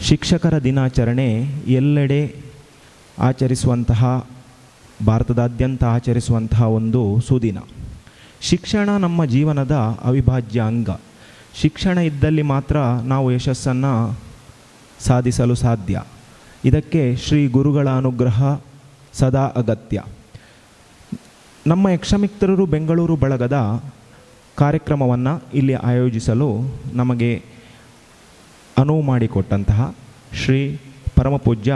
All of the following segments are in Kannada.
ಶಿಕ್ಷಕರ ದಿನಾಚರಣೆ ಎಲ್ಲೆಡೆ ಆಚರಿಸುವಂತಹ, ಭಾರತದಾದ್ಯಂತ ಆಚರಿಸುವಂತಹ ಒಂದು ಸುದಿನ. ಶಿಕ್ಷಣ ನಮ್ಮ ಜೀವನದ ಅವಿಭಾಜ್ಯ ಅಂಗ. ಶಿಕ್ಷಣ ಇದ್ದಲ್ಲಿ ಮಾತ್ರ ನಾವು ಯಶಸ್ಸನ್ನು ಸಾಧಿಸಲು ಸಾಧ್ಯ. ಇದಕ್ಕೆ ಶ್ರೀ ಗುರುಗಳ ಅನುಗ್ರಹ ಸದಾ ಅಗತ್ಯ. ನಮ್ಮ ಯಕ್ಷಮಿತ್ರರು ಬೆಂಗಳೂರು ಬಳಗದ ಕಾರ್ಯಕ್ರಮವನ್ನು ಇಲ್ಲಿ ಆಯೋಜಿಸಲು ನಮಗೆ ಅನುವು ಮಾಡಿಕೊಟ್ಟಂತಹ ಶ್ರೀ ಪರಮಪೂಜ್ಯ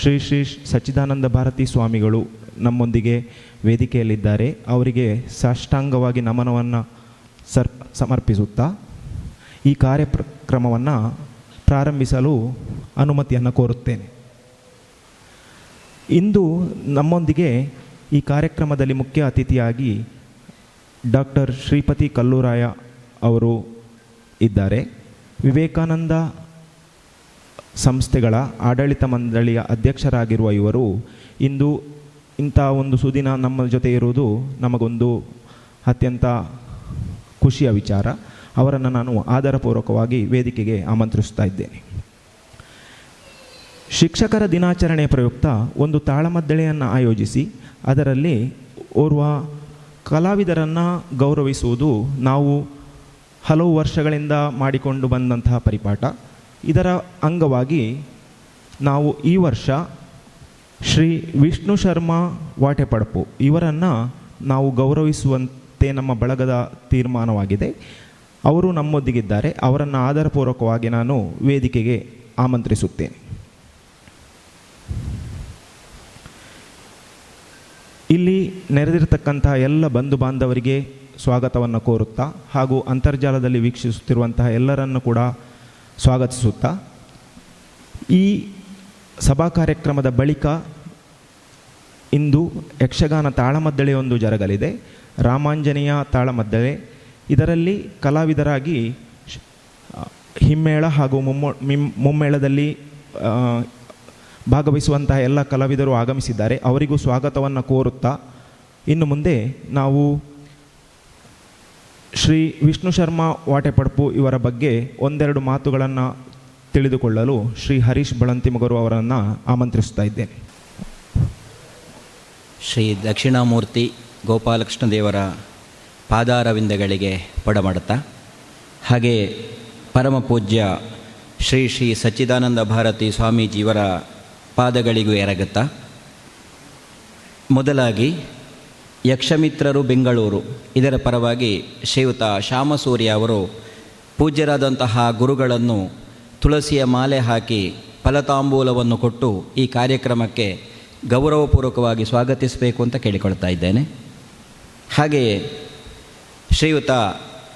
ಶ್ರೀ ಶ್ರೀ ಸಚ್ಚಿದಾನಂದ ಭಾರತಿ ಸ್ವಾಮಿಗಳು ನಮ್ಮೊಂದಿಗೆ ವೇದಿಕೆಯಲ್ಲಿದ್ದಾರೆ. ಅವರಿಗೆ ಸಾಷ್ಟಾಂಗವಾಗಿ ನಮನವನ್ನು ಸರ್, ಸಮರ್ಪಿಸುತ್ತಾ ಈ ಕಾರ್ಯಕ್ರಮವನ್ನು ಪ್ರಾರಂಭಿಸಲು ಅನುಮತಿಯನ್ನು ಕೋರುತ್ತೇನೆ. ಇಂದು ನಮ್ಮೊಂದಿಗೆ ಈ ಕಾರ್ಯಕ್ರಮದಲ್ಲಿ ಮುಖ್ಯ ಅತಿಥಿಯಾಗಿ ಡಾಕ್ಟರ್ ಶ್ರೀಪತಿ ಕಲ್ಲೂರಾಯ ಅವರು ಇದ್ದಾರೆ. ವಿವೇಕಾನಂದ ಸಂಸ್ಥೆಗಳ ಆಡಳಿತ ಮಂಡಳಿಯ ಅಧ್ಯಕ್ಷರಾಗಿರುವ ಇವರು ಇಂದು ಇಂಥ ಒಂದು ಸುದಿನ ನಮ್ಮ ಜೊತೆ ಇರುವುದು ನಮಗೊಂದು ಅತ್ಯಂತ ಖುಷಿಯ ವಿಚಾರ. ಅವರನ್ನು ನಾನು ಆಧಾರಪೂರ್ವಕವಾಗಿ ವೇದಿಕೆಗೆ ಆಮಂತ್ರಿಸ್ತಾ ಇದ್ದೇನೆ. ಶಿಕ್ಷಕರ ದಿನಾಚರಣೆ ಪ್ರಯುಕ್ತ ಒಂದು ತಾಳಮದ್ದಳೆಯನ್ನು ಆಯೋಜಿಸಿ ಅದರಲ್ಲಿ ಓರ್ವ ಕಲಾವಿದರನ್ನು ಗೌರವಿಸುವುದು ನಾವು ಹಲವು ವರ್ಷಗಳಿಂದ ಮಾಡಿಕೊಂಡು ಬಂದಂತಹ ಪರಿಪಾಠ. ಇದರ ಅಂಗವಾಗಿ ನಾವು ಈ ವರ್ಷ ಶ್ರೀ ವಿಷ್ಣು ಶರ್ಮಾ ವಾಟೆಪಡಪು. ಇವರನ್ನು ನಾವು ಗೌರವಿಸುವಂತೆ ನಮ್ಮ ಬಳಗದ ತೀರ್ಮಾನವಾಗಿದೆ. ಅವರು ನಮ್ಮೊಂದಿಗಿದ್ದಾರೆ. ಅವರನ್ನು ಆಧಾರಪೂರ್ವಕವಾಗಿ ನಾನು ವೇದಿಕೆಗೆ ಆಮಂತ್ರಿಸುತ್ತೇನೆ. ಇಲ್ಲಿ ನೆರೆದಿರತಕ್ಕಂತಹ ಎಲ್ಲ ಬಂಧು ಬಾಂಧವರಿಗೆ ಸ್ವಾಗತವನ್ನು ಕೋರುತ್ತಾ ಹಾಗೂ ಅಂತರ್ಜಾಲದಲ್ಲಿ ವೀಕ್ಷಿಸುತ್ತಿರುವಂತಹ ಎಲ್ಲರನ್ನು ಕೂಡ ಸ್ವಾಗತಿಸುತ್ತಾ, ಈ ಸಭಾ ಕಾರ್ಯಕ್ರಮದ ಬಳಿಕ ಇಂದು ಯಕ್ಷಗಾನ ತಾಳಮದ್ದಳೆಯೊಂದು ಜರಗಲಿದೆ. ರಾಮಾಂಜನೇಯ ತಾಳಮದ್ದಳೆ. ಇದರಲ್ಲಿ ಕಲಾವಿದರಾಗಿ ಹಿಮ್ಮೇಳ ಹಾಗೂ ಮುಮ್ಮೊ, ಮಿಮ್, ಮುಮ್ಮೇಳದಲ್ಲಿ ಭಾಗವಹಿಸುವಂತಹ ಎಲ್ಲ ಕಲಾವಿದರು ಆಗಮಿಸಿದ್ದಾರೆ. ಅವರಿಗೂ ಸ್ವಾಗತವನ್ನು ಕೋರುತ್ತಾ, ಇನ್ನು ಮುಂದೆ ನಾವು ಶ್ರೀ ವಿಷ್ಣು ಶರ್ಮಾ ವಾಟೆಪಡ್ಪು ಇವರ ಬಗ್ಗೆ ಒಂದೆರಡು ಮಾತುಗಳನ್ನು ತಿಳಿದುಕೊಳ್ಳಲು ಶ್ರೀ ಹರೀಶ್ ಬಳಂತಿಮಗರು ಅವರನ್ನು ಆಮಂತ್ರಿಸ್ತಾ ಇದ್ದೇನೆ. ಶ್ರೀ ದಕ್ಷಿಣಾಮೂರ್ತಿ ಗೋಪಾಲಕೃಷ್ಣ ದೇವರ ಪಾದಾರವಿಂದಗಳಿಗೆ ಪಡಮಾಡುತ್ತಾ ಹಾಗೆ ಪರಮ ಪೂಜ್ಯ ಶ್ರೀ ಶ್ರೀ ಸಚ್ಚಿದಾನಂದ ಭಾರತಿ ಸ್ವಾಮೀಜಿಯವರ ಪಾದಗಳಿಗೂ ಎರಗುತ್ತಾ. ಮೊದಲಾಗಿ ಯಕ್ಷಮಿತ್ರರು ಬೆಂಗಳೂರು. ಇದರ ಪರವಾಗಿ ಶ್ರೀಯುತ ಶ್ಯಾಮಸೂರ್ಯ ಅವರು ಪೂಜ್ಯರಾದಂತಹ ಗುರುಗಳನ್ನು ತುಳಸಿಯ ಮಾಲೆ ಹಾಕಿ ಫಲತಾಂಬೂಲವನ್ನು ಕೊಟ್ಟು ಈ ಕಾರ್ಯಕ್ರಮಕ್ಕೆ ಗೌರವಪೂರ್ವಕವಾಗಿ ಸ್ವಾಗತಿಸಬೇಕು ಅಂತ ಕೇಳಿಕೊಳ್ತಾ ಇದ್ದೇನೆ. ಹಾಗೆಯೇ ಶ್ರೀಯುತ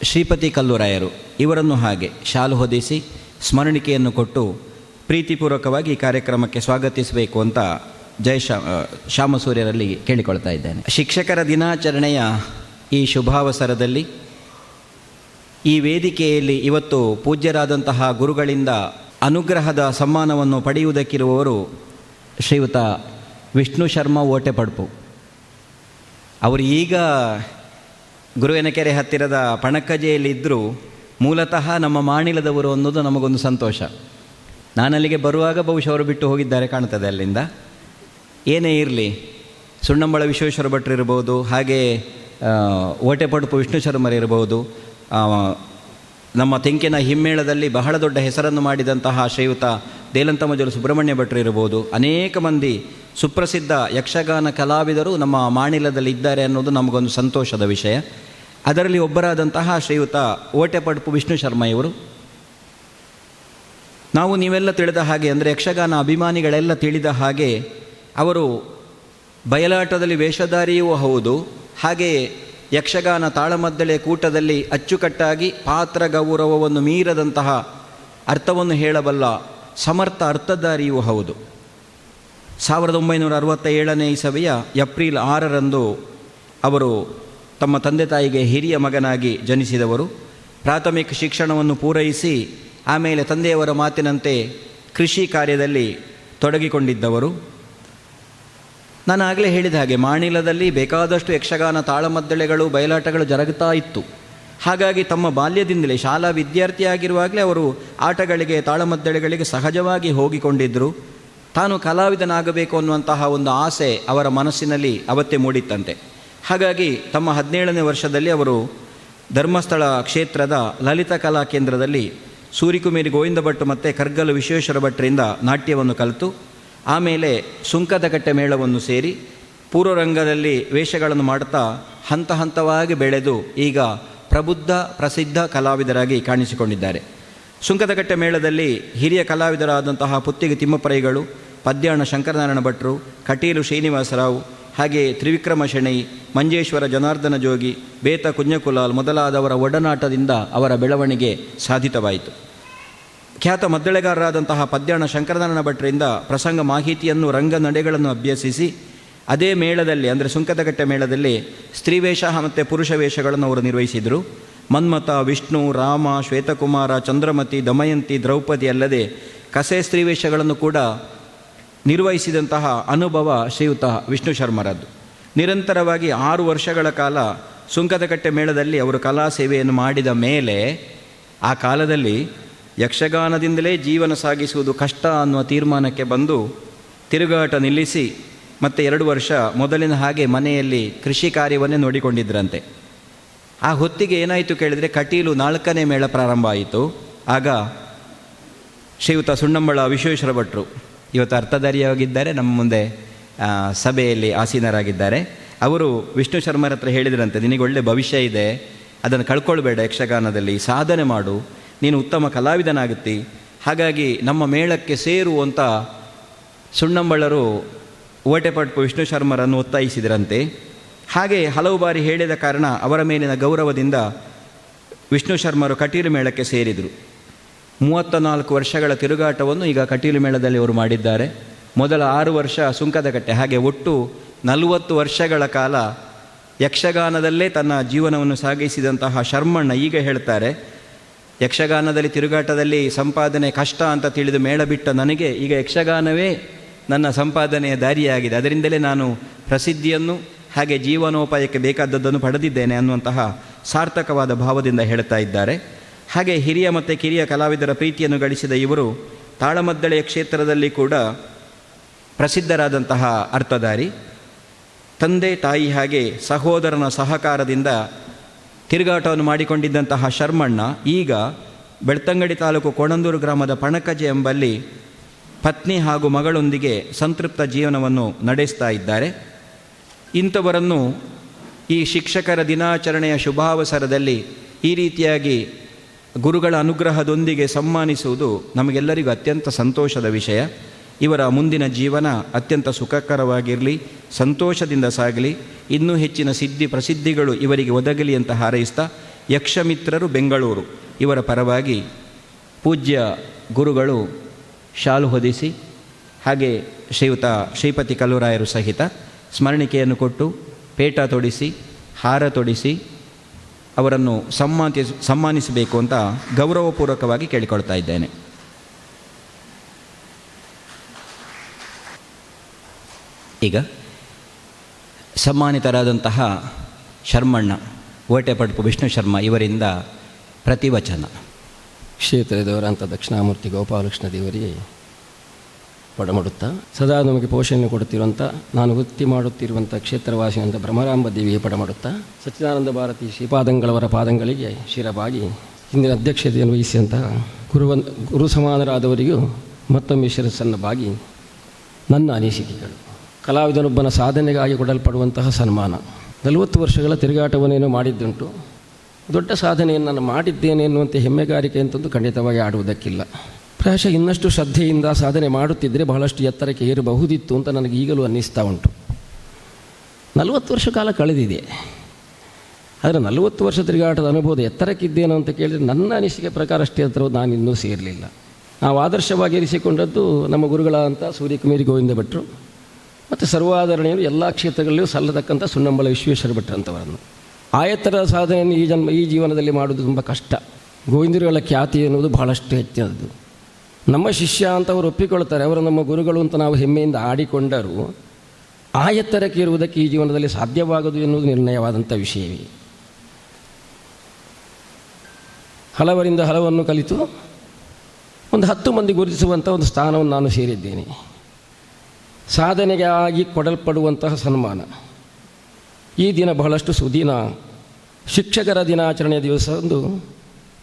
ಶ್ರೀಪತಿ ಕಲ್ಲುರಾಯರು ಇವರನ್ನು ಹಾಗೆ ಶಾಲು ಹೊದಿಸಿ ಸ್ಮರಣಿಕೆಯನ್ನು ಕೊಟ್ಟು ಪ್ರೀತಿಪೂರ್ವಕವಾಗಿ ಈ ಕಾರ್ಯಕ್ರಮಕ್ಕೆ ಸ್ವಾಗತಿಸಬೇಕು ಅಂತ ಜಯ ಶ್ಯಾಮ ಶ್ಯಾಮಸೂರ್ಯರಲ್ಲಿ ಕೇಳಿಕೊಳ್ತಾ ಇದ್ದೇನೆ. ಶಿಕ್ಷಕರ ದಿನಾಚರಣೆಯ ಈ ಶುಭಾವಸರದಲ್ಲಿ ಈ ವೇದಿಕೆಯಲ್ಲಿ ಇವತ್ತು ಪೂಜ್ಯರಾದಂತಹ ಗುರುಗಳಿಂದ ಅನುಗ್ರಹದ ಸಮ್ಮಾನವನ್ನು ಪಡೆಯುವುದಕ್ಕಿರುವವರು ಶ್ರೀಯುತ ವಿಷ್ಣು ಶರ್ಮಾ ಓಟೆಪಡ್ಪು. ಅವರು ಈಗ ಗುರುವಿನಕೆರೆ ಹತ್ತಿರದ ಪಣಕಜೆಯಲ್ಲಿದ್ದರೂ ಮೂಲತಃ ನಮ್ಮ ಮಾಣಿಲದವರು ಅನ್ನೋದು ನಮಗೊಂದು ಸಂತೋಷ. ನಾನಲ್ಲಿಗೆ ಬರುವಾಗ ಬಹುಶಃ ಅವರು ಬಿಟ್ಟು ಹೋಗಿದ್ದಾರೆ ಕಾಣ್ತದೆ ಅಲ್ಲಿಂದ. ಏನೇ ಇರಲಿ, ಸುಣ್ಣಂಬಳ ವಿಶ್ವೇಶ್ವರ ಭಟ್ರು ಇರ್ಬೋದು, ಹಾಗೆ ಓಟೆಪಡುಪು ವಿಷ್ಣು ಶರ್ಮರ್ ಇರ್ಬೋದು ನಮ್ಮ ತೆಂಕಿನ ಹಿಮ್ಮೇಳದಲ್ಲಿ ಬಹಳ ದೊಡ್ಡ ಹೆಸರನ್ನು ಮಾಡಿದಂತಹ ಶ್ರೀಯುತ ದೇಲಂತಮಜಲು ಸುಬ್ರಹ್ಮಣ್ಯ ಭಟ್ರು ಇರಬಹುದು ಅನೇಕ ಮಂದಿ ಸುಪ್ರಸಿದ್ಧ ಯಕ್ಷಗಾನ ಕಲಾವಿದರು ನಮ್ಮ ಮಾಣಿಲದಲ್ಲಿ ಇದ್ದಾರೆ ಅನ್ನೋದು ನಮಗೊಂದು ಸಂತೋಷದ ವಿಷಯ. ಅದರಲ್ಲಿ ಒಬ್ಬರಾದಂತಹ ಶ್ರೀಯುತ ಓಟೆಪಡುಪು ವಿಷ್ಣು ಶರ್ಮ ಇವರು. ನಾವು ನೀವೆಲ್ಲ ತಿಳಿದ ಹಾಗೆ, ಅಂದರೆ ಯಕ್ಷಗಾನ ಅಭಿಮಾನಿಗಳೆಲ್ಲ ತಿಳಿದ ಹಾಗೆ ಅವರು ಬಯಲಾಟದಲ್ಲಿ ವೇಷಧಾರಿಯೂ ಹೌದು. ಹಾಗೆಯೇ ಯಕ್ಷಗಾನ ತಾಳಮದ್ದಳೆ ಕೂಟದಲ್ಲಿ ಅಚ್ಚುಕಟ್ಟಾಗಿ ಪಾತ್ರ ಗೌರವವನ್ನು ಮೀರದಂತಹ ಅರ್ಥವನ್ನು ಹೇಳಬಲ್ಲ ಸಮರ್ಥ ಅರ್ಥಧಾರಿಯೂ ಹೌದು. ಸಾವಿರದ ಒಂಬೈನೂರ ಅರವತ್ತ ಏಳನೇ ಇಸವಿಯ ಏಪ್ರಿಲ್ ಆರರಂದು ಅವರು ತಮ್ಮ ತಂದೆ ತಾಯಿಗೆ ಹಿರಿಯ ಮಗನಾಗಿ ಜನಿಸಿದವರು. ಪ್ರಾಥಮಿಕ ಶಿಕ್ಷಣವನ್ನು ಪೂರೈಸಿ ಆಮೇಲೆ ತಂದೆಯವರ ಮಾತಿನಂತೆ ಕೃಷಿ ಕಾರ್ಯದಲ್ಲಿ ತೊಡಗಿಕೊಂಡಿದ್ದವರು. ನಾನು ಆಗಲೇ ಹೇಳಿದ ಹಾಗೆ ಮಾಣಿಲದಲ್ಲಿ ಬೇಕಾದಷ್ಟು ಯಕ್ಷಗಾನ ತಾಳಮದ್ದಳೆಗಳು, ಬಯಲಾಟಗಳು ಜರಗುತ್ತಾ ಇತ್ತು. ಹಾಗಾಗಿ ತಮ್ಮ ಬಾಲ್ಯದಿಂದಲೇ ಶಾಲಾ ವಿದ್ಯಾರ್ಥಿಯಾಗಿರುವಾಗಲೇ ಅವರು ಆಟಗಳಿಗೆ, ತಾಳಮದ್ದಳೆಗಳಿಗೆ ಸಹಜವಾಗಿ ಹೋಗಿಕೊಂಡಿದ್ದರು ತಾನು ಕಲಾವಿದನಾಗಬೇಕು ಅನ್ನುವಂತಹ ಒಂದು ಆಸೆ ಅವರ ಮನಸ್ಸಿನಲ್ಲಿ ಅವತ್ತೇ ಮೂಡಿತ್ತಂತೆ. ಹಾಗಾಗಿ ತಮ್ಮ ಹದಿನೇಳನೇ ವರ್ಷದಲ್ಲಿ ಅವರು ಧರ್ಮಸ್ಥಳ ಕ್ಷೇತ್ರದ ಲಲಿತ ಕಲಾ ಕೇಂದ್ರದಲ್ಲಿ ಸೂರಿಕುಮೇರಿ ಗೋವಿಂದ ಭಟ್ ಮತ್ತು ಕರ್ಗಲ್ ವಿಶ್ವೇಶ್ವರ ಭಟ್ರಿಂದ ನಾಟ್ಯವನ್ನು ಕಲಿತು. ಆಮೇಲೆ ಸುಂಕದಕಟ್ಟೆ ಮೇಳವನ್ನು ಸೇರಿ ಪೂರ್ವರಂಗದಲ್ಲಿ ವೇಷಗಳನ್ನು ಮಾಡುತ್ತಾ ಹಂತ ಹಂತವಾಗಿ ಬೆಳೆದು ಈಗ ಪ್ರಬುದ್ಧ ಪ್ರಸಿದ್ಧ ಕಲಾವಿದರಾಗಿ ಕಾಣಿಸಿಕೊಂಡಿದ್ದಾರೆ. ಸುಂಕದಕಟ್ಟೆ ಮೇಳದಲ್ಲಿ ಹಿರಿಯ ಕಲಾವಿದರಾದಂತಹ ಪುತ್ತಿಗೆ ತಿಮ್ಮಪ್ಪರೈಗಳು, ಪದ್ಯಾಣ ಶಂಕರನಾರಾಯಣ ಭಟ್ರು, ಕಟೀಲು ಶ್ರೀನಿವಾಸರಾವ್, ಹಾಗೆ ತ್ರಿವಿಕ್ರಮ ಶೆಣೈ, ಮಂಜೇಶ್ವರ ಜನಾರ್ದನ ಜೋಗಿ, ಬೇತ ಕುಂಜಕುಲಾಲ್ ಮೊದಲಾದವರ ಒಡನಾಟದಿಂದ ಅವರ ಬೆಳವಣಿಗೆ ಸಾಧಿತವಾಯಿತು. ಖ್ಯಾತ ಮದ್ದಳೆಗಾರರಾದಂತಹ ಪದ್ಯಾಣ ಶಂಕರನಾರಾಯಣ ಭಟ್ರಿಂದ ಪ್ರಸಂಗ ಮಾಹಿತಿಯನ್ನು, ರಂಗ ನಡೆಗಳನ್ನು ಅಭ್ಯಸಿಸಿ, ಅದೇ ಮೇಳದಲ್ಲಿ, ಅಂದರೆ ಸುಂಕದಕಟ್ಟೆ ಮೇಳದಲ್ಲಿ ಸ್ತ್ರೀವೇಷ ಮತ್ತು ಪುರುಷ ವೇಷಗಳನ್ನು ಅವರು ನಿರ್ವಹಿಸಿದರು. ಮನ್ಮಥ, ವಿಷ್ಣು, ರಾಮ, ಶ್ವೇತಕುಮಾರ, ಚಂದ್ರಮತಿ, ದಮಯಂತಿ, ದ್ರೌಪದಿ ಅಲ್ಲದೆ ಕಸೆ ಸ್ತ್ರೀವೇಷಗಳನ್ನು ಕೂಡ ನಿರ್ವಹಿಸಿದಂತಹ ಅನುಭವ ಶ್ರೀಯುತ ವಿಷ್ಣು ಶರ್ಮರದ್ದು. ನಿರಂತರವಾಗಿ ಆರು ವರ್ಷಗಳ ಕಾಲ ಸುಂಕದಕಟ್ಟೆ ಮೇಳದಲ್ಲಿ ಅವರು ಕಲಾ ಸೇವೆಯನ್ನು ಮಾಡಿದ ಮೇಲೆ ಆ ಕಾಲದಲ್ಲಿ ಯಕ್ಷಗಾನದಿಂದಲೇ ಜೀವನ ಸಾಗಿಸುವುದು ಕಷ್ಟ ಅನ್ನುವ ತೀರ್ಮಾನಕ್ಕೆ ಬಂದು ತಿರುಗಾಟ ನಿಲ್ಲಿಸಿ ಮತ್ತೆ ಎರಡು ವರ್ಷ ಮೊದಲಿನ ಹಾಗೆ ಮನೆಯಲ್ಲಿ ಕೃಷಿ ಕಾರ್ಯವನ್ನೇ ನೋಡಿಕೊಂಡಿದ್ದರಂತೆ ಆ ಹೊತ್ತಿಗೆ ಏನಾಯಿತು ಕೇಳಿದರೆ ಕಟೀಲು ನಾಲ್ಕನೇ ಮೇಳ ಪ್ರಾರಂಭ ಆಯಿತು. ಆಗ ಶ್ರೀಯುತ ಸುಣ್ಣಂಬಳ ವಿಶ್ವೇಶ್ವರ ಭಟ್ರು, ಇವತ್ತು ಅರ್ಥಧಾರಿಯಾಗಿದ್ದಾರೆ, ನಮ್ಮ ಮುಂದೆ ಸಭೆಯಲ್ಲಿ ಆಸೀನರಾಗಿದ್ದಾರೆ. ಅವರು ವಿಷ್ಣು ಶರ್ಮರ ಹತ್ರ ಹೇಳಿದ್ರಂತೆ, ನಿನಗೆ ಒಳ್ಳೆ ಭವಿಷ್ಯ ಇದೆ, ಅದನ್ನು ಕಳ್ಕೊಳ್ಬೇಡ ಯಕ್ಷಗಾನದಲ್ಲಿ, ಸಾಧನೆ ಮಾಡು. ನೀನು ಉತ್ತಮ ಕಲಾವಿದನಾಗುತ್ತಿ. ಹಾಗಾಗಿ ನಮ್ಮ ಮೇಳಕ್ಕೆ ಸೇರು ಅಂತ ಸುಣ್ಣಂಬಳರು ಓಟೆಪಟ್ಪು ವಿಷ್ಣು ಶರ್ಮರನ್ನು ಒತ್ತಾಯಿಸಿದರಂತೆ. ಹಾಗೆ ಹಲವು ಬಾರಿ ಹೇಳಿದ ಕಾರಣ ಅವರ ಮೇಲಿನ ಗೌರವದಿಂದ ವಿಷ್ಣು ಶರ್ಮರು ಕಟೀಲು ಮೇಳಕ್ಕೆ ಸೇರಿದರು. ಮೂವತ್ತ ನಾಲ್ಕು ವರ್ಷಗಳ ತಿರುಗಾಟವನ್ನು ಈಗ ಕಟೀಲು ಮೇಳದಲ್ಲಿ ಅವರು ಮಾಡಿದ್ದಾರೆ. ಮೊದಲ ಆರು ವರ್ಷ ಸುಂಕದಕಟ್ಟೆ ಹಾಗೆ ಒಟ್ಟು ನಲವತ್ತು ವರ್ಷಗಳ ಕಾಲ ಯಕ್ಷಗಾನದಲ್ಲೇ ತನ್ನ ಜೀವನವನ್ನು ಸಾಗಿಸಿದಂತಹ ಶರ್ಮಣ್ಣ ಈಗ ಹೇಳ್ತಾರೆ ಯಕ್ಷಗಾನದಲ್ಲಿ ತಿರುಗಾಟದಲ್ಲಿ ಸಂಪಾದನೆ ಕಷ್ಟ ಅಂತ ತಿಳಿದು ಮೇಳ ಬಿಟ್ಟ ನನಗೆ ಈಗ ಯಕ್ಷಗಾನವೇ ನನ್ನ ಸಂಪಾದನೆಯ ದಾರಿಯಾಗಿದೆ. ಅದರಿಂದಲೇ ನಾನು ಪ್ರಸಿದ್ಧಿಯನ್ನು ಹಾಗೆ ಜೀವನೋಪಾಯಕ್ಕೆ ಬೇಕಾದದ್ದನ್ನು ಪಡೆದಿದ್ದೇನೆ ಅನ್ನುವಂತಹ ಸಾರ್ಥಕವಾದ ಭಾವದಿಂದ ಹೇಳ್ತಾ ಇದ್ದಾರೆ. ಹಾಗೆ ಹಿರಿಯ ಮತ್ತು ಕಿರಿಯ ಕಲಾವಿದರ ಪ್ರೀತಿಯನ್ನು ಗಳಿಸಿದ ಇವರು ತಾಳಮದ್ದಳೆಯ ಕ್ಷೇತ್ರದಲ್ಲಿ ಕೂಡ ಪ್ರಸಿದ್ಧರಾದಂತಹ ಅರ್ಥಧಾರಿ. ತಂದೆ ತಾಯಿ ಹಾಗೆ ಸಹೋದರನ ಸಹಕಾರದಿಂದ ತಿರುಗಾಟವನ್ನು ಮಾಡಿಕೊಂಡಿದ್ದಂತಹ ಶರ್ಮಣ್ಣ ಈಗ ಬೆಳ್ತಂಗಡಿ ತಾಲೂಕು ಕೋಣಂದೂರು ಗ್ರಾಮದ ಪಣಕಜೆ ಎಂಬಲ್ಲಿ ಪತ್ನಿ ಹಾಗೂ ಮಗಳೊಂದಿಗೆ ಸಂತೃಪ್ತ ಜೀವನವನ್ನು ನಡೆಸ್ತಾ ಇದ್ದಾರೆ. ಇಂಥವರನ್ನು ಈ ಶಿಕ್ಷಕರ ದಿನಾಚರಣೆಯ ಶುಭಾವಸರದಲ್ಲಿ ಈ ರೀತಿಯಾಗಿ ಗುರುಗಳ ಅನುಗ್ರಹದೊಂದಿಗೆ ಸನ್ಮಾನಿಸುವುದು ನಮಗೆಲ್ಲರಿಗೂ ಅತ್ಯಂತ ಸಂತೋಷದ ವಿಷಯ. ಇವರ ಮುಂದಿನ ಜೀವನ ಅತ್ಯಂತ ಸುಖಕರವಾಗಿರಲಿ, ಸಂತೋಷದಿಂದ ಸಾಗಲಿ. ಇನ್ನೂ ಹೆಚ್ಚಿನ ಸಿದ್ಧಿ ಪ್ರಸಿದ್ಧಿಗಳು ಇವರಿಗೆ ಒದಗಲಿ ಅಂತ ಹಾರೈಸ್ತಾ ಯಕ್ಷಮಿತ್ರರು ಬೆಂಗಳೂರು. ಇವರ ಪರವಾಗಿ ಪೂಜ್ಯ ಗುರುಗಳು ಶಾಲು ಹೊದಿಸಿ, ಹಾಗೆ ಶ್ರೀಯುತ ಶ್ರೀಪತಿ ಕಲ್ಲುರಾಯರು ಸಹಿತ ಸ್ಮರಣಿಕೆಯನ್ನು ಕೊಟ್ಟು ಪೇಟ ತೊಡಿಸಿ, ಹಾರ ತೊಡಿಸಿ ಅವರನ್ನು ಸಮ್ಮಾನಿಸ ಸಮ್ಮಾನಿಸಬೇಕು ಅಂತ ಗೌರವಪೂರ್ವಕವಾಗಿ ಕೇಳಿಕೊಳ್ತಾ ಇದ್ದೇನೆ. ಈಗ ಸಮ್ಮಾನಿತರಾದಂತಹ ಶರ್ಮಣ್ಣ, ಓಟೆಪಡ್ಪು ವಿಷ್ಣು ಶರ್ಮ ಇವರಿಂದ ಪ್ರತಿವಚನ. ಕ್ಷೇತ್ರದವರಂಥ ದಕ್ಷಿಣಾಮೂರ್ತಿ ಗೋಪಾಲಕೃಷ್ಣ ದೇವರಿಗೆ ಪಡಮಡುತ್ತಾ, ಸದಾ ನಮಗೆ ಪೋಷಣೆ ಕೊಡುತ್ತಿರುವಂಥ ನಾನು ವೃತ್ತಿ ಮಾಡುತ್ತಿರುವಂಥ ಕ್ಷೇತ್ರವಾಸಿಯಂಥ ಭ್ರಮರಾಂಬ ದೇವಿಗೆ ಪಡಮಡುತ್ತಾ, ಸಚ್ಚಿದಾನಂದ ಭಾರತಿ ಶ್ರೀಪಾದಂಗಳವರ ಪಾದಂಗಳಿಗೆ ಶಿರಬಾಗಿ ಇಂದಿನ ಅಧ್ಯಕ್ಷತೆಯನ್ನು ವಹಿಸಿದಂತಹ ಗುರುವನ್ ಗುರು ಸಮಾನರಾದವರಿಗೂ ಮತ್ತೊಮ್ಮೆ ಶಿರಸ್ಸನ್ನು ಬಾಗಿ ನನ್ನ ಅನಿಸಿಕೆಗಳು. ಕಲಾವಿದನೊಬ್ಬನ ಸಾಧನೆಗಾಗಿ ಕೊಡಲ್ಪಡುವಂತಹ ಸನ್ಮಾನ. ನಲವತ್ತು ವರ್ಷಗಳ ತಿರುಗಾಟವನ್ನೇನು ಮಾಡಿದ್ದುಂಟು. ದೊಡ್ಡ ಸಾಧನೆಯನ್ನು ನಾನು ಮಾಡಿದ್ದೇನೆ ಎನ್ನುವಂಥ ಹೆಮ್ಮೆಗಾರಿಕೆ ಅಂತಂದು ಖಂಡಿತವಾಗಿ ಆಡುವುದಕ್ಕಿಲ್ಲ. ಪ್ರಾಯಶಃ ಇನ್ನಷ್ಟು ಶ್ರದ್ಧೆಯಿಂದ ಸಾಧನೆ ಮಾಡುತ್ತಿದ್ದರೆ ಬಹಳಷ್ಟು ಎತ್ತರಕ್ಕೆ ಏರಬಹುದಿತ್ತು ಅಂತ ನನಗೆ ಈಗಲೂ ಅನ್ನಿಸ್ತಾ ಉಂಟು. ನಲವತ್ತು ವರ್ಷ ಕಾಲ ಕಳೆದಿದೆ. ಆದರೆ ನಲವತ್ತು ವರ್ಷ ತಿರುಗಾಟದ ಅನುಭವದ ಎತ್ತರಕ್ಕಿದ್ದೇನೋ ಅಂತ ಕೇಳಿದರೆ ನನ್ನ ಅನಿಸಿಕೆ ಪ್ರಕಾರ ಅಷ್ಟೇ ನಾನು ಇನ್ನೂ ಸೇರಲಿಲ್ಲ. ನಾವು ಆದರ್ಶವಾಗಿ ಇರಿಸಿಕೊಂಡದ್ದು ನಮ್ಮ ಗುರುಗಳ ಅಂತ ಸೂರ್ಯಕುಮೇರಿ ಗೋವಿಂದ ಭಟ್ರು. ಮತ್ತು ಸರ್ವಾಧರಣೀಯರು ಎಲ್ಲ ಕ್ಷೇತ್ರಗಳಲ್ಲೂ ಸಲ್ಲತಕ್ಕಂಥ ಸುಣ್ಣಂಬಳ ವಿಶ್ವೇಶ್ವರ ಭಟ್ರಂಥವರನ್ನು ಅಂತವರನ್ನು. ಎತ್ತರದ ಸಾಧನೆಯನ್ನು ಈ ಜನ್ಮ, ಈ ಜೀವನದಲ್ಲಿ ಮಾಡುವುದು ತುಂಬ ಕಷ್ಟ. ಗೋವಿಂದರುಗಳ ಖ್ಯಾತಿ ಎನ್ನುವುದು ಬಹಳಷ್ಟು ಹೆಚ್ಚಿನದ್ದು. ನಮ್ಮ ಶಿಷ್ಯ ಅಂತ ಅವರು ಒಪ್ಪಿಕೊಳ್ತಾರೆ, ಅವರು ನಮ್ಮ ಗುರುಗಳು ಅಂತ ನಾವು ಹೆಮ್ಮೆಯಿಂದ ಆಡಿಕೊಂಡರೂ ಆ ಎತ್ತರಕ್ಕೆ ಇರುವುದಕ್ಕೆ ಈ ಜೀವನದಲ್ಲಿ ಸಾಧ್ಯವಾಗದು ಎನ್ನುವುದು ನಿರ್ಣಯವಾದಂಥ ವಿಷಯವೇ. ಹಲವರಿಂದ ಹಲವನ್ನು ಕಲಿತು ಒಂದು ಹತ್ತು ಮಂದಿ ಗುರುತಿಸುವಂಥ ಒಂದು ಸ್ಥಾನವನ್ನು ನಾನು ಸೇರಿದ್ದೇನೆ. ಸಾಧನೆಗೆ ಆಗಿ ಕೊಡಲ್ಪಡುವಂತಹ ಸನ್ಮಾನ. ಈ ದಿನ ಬಹಳಷ್ಟು ಸುದಿನ ಶಿಕ್ಷಕರ ದಿನಾಚರಣೆಯ ದಿವಸದಂದು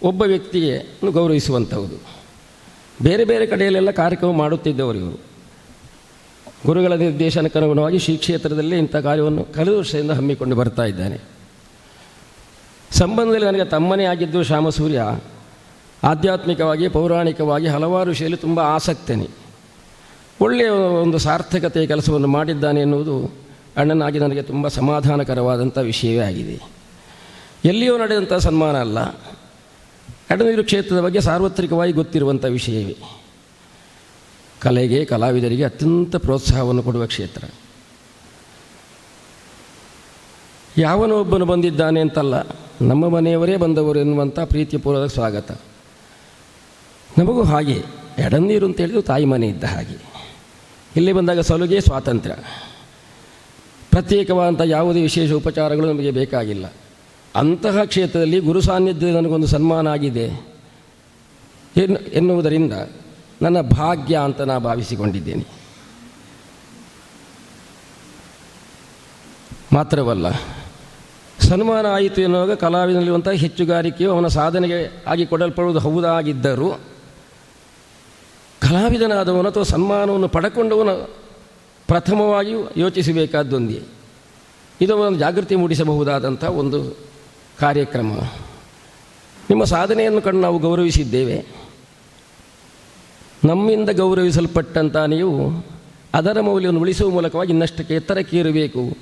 ಒಬ್ಬ ವ್ಯಕ್ತಿಗೆ ಗೌರವಿಸುವಂಥದ್ದು ಬೇರೆ ಬೇರೆ ಕಡೆಯಲ್ಲೆಲ್ಲ ಕಾರ್ಯಕ್ರಮ ಮಾಡುತ್ತಿದ್ದವರು ಇವರು. ಗುರುಗಳ ನಿರ್ದೇಶನಕ್ಕನುಗುಣವಾಗಿ ಶ್ರೀ ಕ್ಷೇತ್ರದಲ್ಲಿ ಇಂಥ ಕಾರ್ಯವನ್ನು ಕಳೆದ ವರ್ಷದಿಂದ ಹಮ್ಮಿಕೊಂಡು ಬರ್ತಾ ಇದ್ದಾನೆ. ಸಂಬಂಧದಲ್ಲಿ ನನಗೆ ತಮ್ಮನೇ ಆಗಿದ್ದು ಶ್ಯಾಮಸೂರ್ಯ. ಆಧ್ಯಾತ್ಮಿಕವಾಗಿ, ಪೌರಾಣಿಕವಾಗಿ ಹಲವಾರು ವಿಷಯದಲ್ಲಿ ತುಂಬ ಆಸಕ್ತನೇ. ಒಳ್ಳೆಯ ಒಂದು ಸಾರ್ಥಕತೆಯ ಕೆಲಸವನ್ನು ಮಾಡಿದ್ದಾನೆ ಎನ್ನುವುದು ಅಣ್ಣನಾಗಿ ನನಗೆ ತುಂಬ ಸಮಾಧಾನಕರವಾದಂಥ ವಿಷಯವೇ ಆಗಿದೆ. ಎಲ್ಲಿಯೂ ನಡೆದಂಥ ಸನ್ಮಾನ ಅಲ್ಲ. ಅಡನೀರು ಕ್ಷೇತ್ರದ ಬಗ್ಗೆ ಸಾರ್ವತ್ರಿಕವಾಗಿ ಗೊತ್ತಿರುವಂಥ ವಿಷಯವೇ. ಕಲೆಗೆ, ಕಲಾವಿದರಿಗೆ ಅತ್ಯಂತ ಪ್ರೋತ್ಸಾಹವನ್ನು ಕೊಡುವ ಕ್ಷೇತ್ರ. ಯಾವನೋ ಒಬ್ಬನು ಬಂದಿದ್ದಾನೆ ಅಂತಲ್ಲ, ನಮ್ಮ ಮನೆಯವರೇ ಬಂದವರು ಎನ್ನುವಂಥ ಪ್ರೀತಿಪೂರ್ವಕ ಸ್ವಾಗತ. ನಮಗೂ ಹಾಗೆ, ಎಡನೀರು ಅಂತ ಹೇಳಿದ್ರು ತಾಯಿ ಮನೆ ಇದ್ದ ಹಾಗೆ. ಇಲ್ಲಿ ಬಂದಾಗ ಸಲುಗೆ ಸ್ವಾತಂತ್ರ್ಯ. ಪ್ರತ್ಯೇಕವಾದಂಥ ಯಾವುದೇ ವಿಶೇಷ ಉಪಚಾರಗಳು ನಮಗೆ ಬೇಕಾಗಿಲ್ಲ. ಅಂತಹ ಕ್ಷೇತ್ರದಲ್ಲಿ ಗುರು ಸಾನ್ನಿಧ್ಯ ನನಗೊಂದು ಸನ್ಮಾನ ಆಗಿದೆ. ಎನ್ನು ಎನ್ನುವುದರಿಂದ ನನ್ನ ಭಾಗ್ಯ ಅಂತ ನಾ ಭಾವಿಸಿಕೊಂಡಿದ್ದೇನೆ. ಮಾತ್ರವಲ್ಲ, ಸನ್ಮಾನ ಆಯಿತು ಎನ್ನುವಾಗ ಕಲಾವಿದನಲ್ಲಿರುವಂಥ ಹೆಚ್ಚುಗಾರಿಕೆಯು ಅವನ ಸಾಧನೆಗೆ ಆಗಿ ಕೊಡಲ್ಪಡುವುದು ಹೌದಾಗಿದ್ದರೂ ಕಲಾವಿದನಾದವನು ಅಥವಾ ಸನ್ಮಾನವನ್ನು ಪಡಕೊಂಡವನು ಪ್ರಥಮವಾಗಿ ಯೋಚಿಸಬೇಕಾದ್ದೊಂದೇ ಇದು ಒಂದು ಜಾಗೃತಿ ಮೂಡಿಸಬಹುದಾದಂಥ ಒಂದು ಕಾರ್ಯಕ್ರಮ. ನಿಮ್ಮ ಸಾಧನೆಯನ್ನು ಕಂಡು ನಾವು ಗೌರವಿಸಿದ್ದೇವೆ. ನಮ್ಮಿಂದ ಗೌರವಿಸಲ್ಪಟ್ಟಂಥ ನೀವು ಅದರ ಮೌಲ್ಯವನ್ನು ಉಳಿಸುವ ಮೂಲಕವಾಗಿ ಇನ್ನಷ್ಟಕ್ಕೆ ಎತ್ತರಕ್ಕೇರಬೇಕು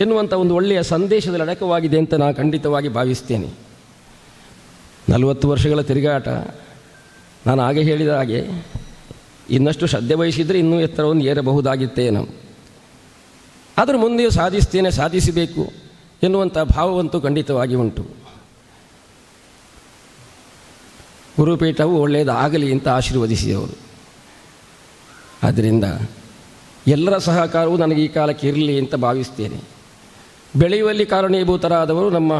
ಎನ್ನುವಂಥ ಒಂದು ಒಳ್ಳೆಯ ಸಂದೇಶದಲ್ಲಿ ಅಡಕವಾಗಿದೆ ಅಂತ ನಾನು ಖಂಡಿತವಾಗಿ ಭಾವಿಸ್ತೇನೆ. ನಲವತ್ತು ವರ್ಷಗಳ ತಿರುಗಾಟ. ನಾನು ಹಾಗೆ ಹೇಳಿದ ಹಾಗೆ ಇನ್ನಷ್ಟು ಶ್ರದ್ಧೆ ವಹಿಸಿದರೆ ಇನ್ನೂ ಎತ್ತರವನ್ನು ಏರಬಹುದಾಗಿತ್ತೇನು. ಆದರೂ ಮುಂದೆಯೂ ಸಾಧಿಸ್ತೇನೆ, ಸಾಧಿಸಬೇಕು ಎನ್ನುವಂಥ ಭಾವವಂತೂ ಖಂಡಿತವಾಗಿ ಉಂಟು. ಗುರುಪೀಠವು ಒಳ್ಳೆಯದಾಗಲಿ ಅಂತ ಆಶೀರ್ವದಿಸಿದವರು. ಆದ್ದರಿಂದ ಎಲ್ಲರ ಸಹಕಾರವು ನನಗೆ ಈ ಕಾಲಕ್ಕೆ ಇರಲಿ ಅಂತ ಭಾವಿಸ್ತೇನೆ. ಬೆಳೆಯುವಲ್ಲಿ ಕಾರಣೀಭೂತರಾದವರು ನಮ್ಮ